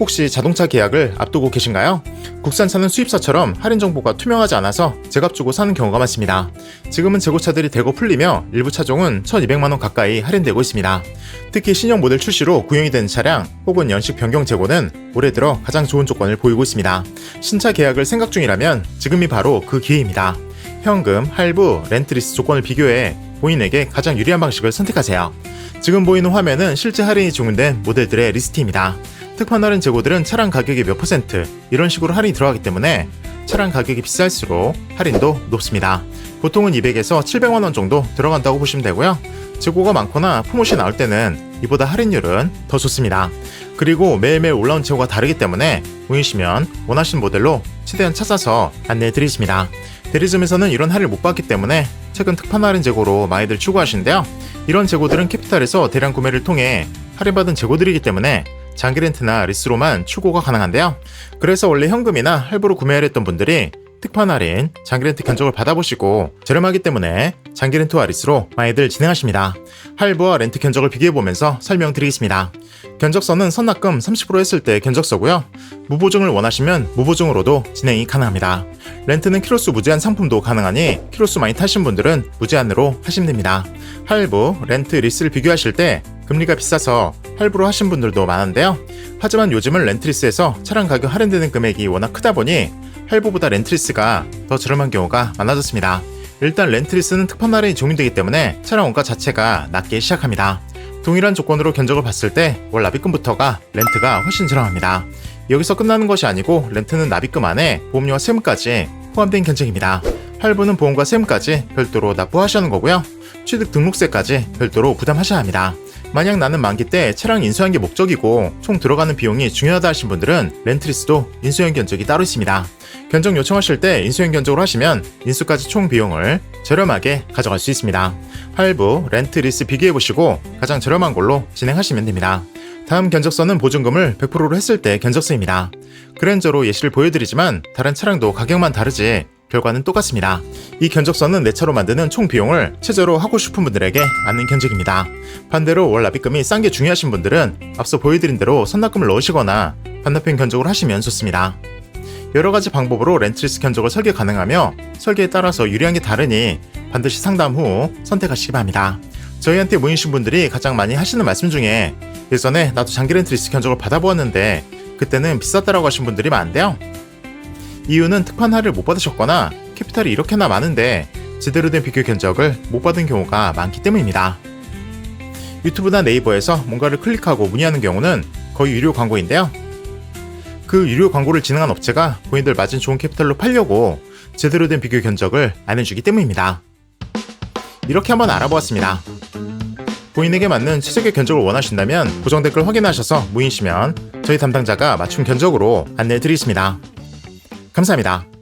혹시 자동차 계약을 앞두고 계신가요? 국산차는 수입사처럼 할인 정보가 투명하지 않아서 제값 주고 사는 경우가 많습니다. 지금은 재고차들이 대거 풀리며 일부 차종은 1200만원 가까이 할인되고 있습니다. 특히 신형 모델 출시로 구형이 된 차량 혹은 연식 변경 재고는 올해 들어 가장 좋은 조건을 보이고 있습니다. 신차 계약을 생각 중이라면 지금이 바로 그 기회입니다. 현금, 할부, 렌트리스 조건을 비교해 본인에게 가장 유리한 방식을 선택하세요. 지금 보이는 화면은 실제 할인이 주문된 모델들의 리스트입니다. 특판 할인 재고들은 차량 가격의 몇 퍼센트 이런 식으로 할인이 들어가기 때문에 차량 가격이 비쌀수록 할인도 높습니다. 보통은 200에서 700만 원 정도 들어간다고 보시면 되고요. 재고가 많거나 품옷이 나올 때는 이보다 할인율은 더 좋습니다. 그리고 매일매일 올라온 재고가 다르기 때문에 보이시면 원하시는 모델로 최대한 찾아서 안내해 드리겠습니다. 대리점에서는 이런 할인을 못 받기 때문에 최근 특판 할인 재고로 많이들 추구하시는데요. 이런 재고들은 캐피탈에서 대량 구매를 통해 할인받은 재고들이기 때문에 장기 렌트나 리스로만 출고가 가능한데요. 그래서 원래 현금이나 할부로 구매를 했던 분들이 특판 할인, 장기 렌트 견적을 받아보시고 저렴하기 때문에 장기 렌트와 리스로 많이들 진행하십니다. 할부와 렌트 견적을 비교해보면서 설명드리겠습니다. 견적서는 선납금 30% 했을 때 견적서고요. 무보증을 원하시면 무보증으로도 진행이 가능합니다. 렌트는 키로수 무제한 상품도 가능하니 키로수 많이 타신 분들은 무제한으로 하시면 됩니다. 할부, 렌트, 리스를 비교하실 때 금리가 비싸서 할부로 하신 분들도 많은데요. 하지만 요즘은 렌트리스에서 차량 가격 할인되는 금액이 워낙 크다 보니 할부보다 렌트리스가 더 저렴한 경우가 많아졌습니다. 일단 렌트리스는 특판 할인이 적용되기 때문에 차량 원가 자체가 낮게 시작합니다. 동일한 조건으로 견적을 봤을 때 월 납입금부터가 렌트가 훨씬 저렴합니다. 여기서 끝나는 것이 아니고 렌트는 납입금 안에 보험료와 세금까지 포함된 견적입니다. 할부는 보험과 세금까지 별도로 납부하셔야 하는 거고요. 취득 등록세까지 별도로 부담하셔야 합니다. 만약 나는 만기 때 차량 인수한 게 목적이고 총 들어가는 비용이 중요하다 하신 분들은 렌트리스도 인수형 견적이 따로 있습니다. 견적 요청하실 때 인수형 견적으로 하시면 인수까지 총 비용을 저렴하게 가져갈 수 있습니다. 할부, 렌트, 리스 비교해보시고 가장 저렴한 걸로 진행하시면 됩니다. 다음 견적서는 보증금을 100%로 했을 때 견적서입니다. 그랜저로 예시를 보여드리지만 다른 차량도 가격만 다르지 결과는 똑같습니다. 이 견적서는 내 차로 만드는 총 비용을 최저로 하고 싶은 분들에게 맞는 견적입니다. 반대로 월 납입금이 싼 게 중요하신 분들은 앞서 보여드린 대로 선납금을 넣으시거나 반납형 견적으로 하시면 좋습니다. 여러 가지 방법으로 렌트리스 견적을 설계 가능하며 설계에 따라서 유리한 게 다르니 반드시 상담 후 선택하시기 바랍니다. 저희한테 모이신 분들이 가장 많이 하시는 말씀 중에 예전에 나도 장기 렌트 리스 견적을 받아보았는데 그때는 비쌌다라고 하신 분들이 많은데요. 이유는 특판 할인을 못 받으셨거나 캐피탈이 이렇게나 많은데 제대로 된 비교 견적을 못 받은 경우가 많기 때문입니다. 유튜브나 네이버에서 뭔가를 클릭하고 문의하는 경우는 거의 유료 광고인데요. 그 유료 광고를 진행한 업체가 본인들 마진 좋은 캐피탈로 팔려고 제대로 된 비교 견적을 안 해주기 때문입니다. 이렇게 한번 알아보았습니다. 본인에게 맞는 최적의 견적을 원하신다면 고정 댓글 확인하셔서 문의시면 저희 담당자가 맞춤 견적으로 안내해 드리겠습니다. 감사합니다.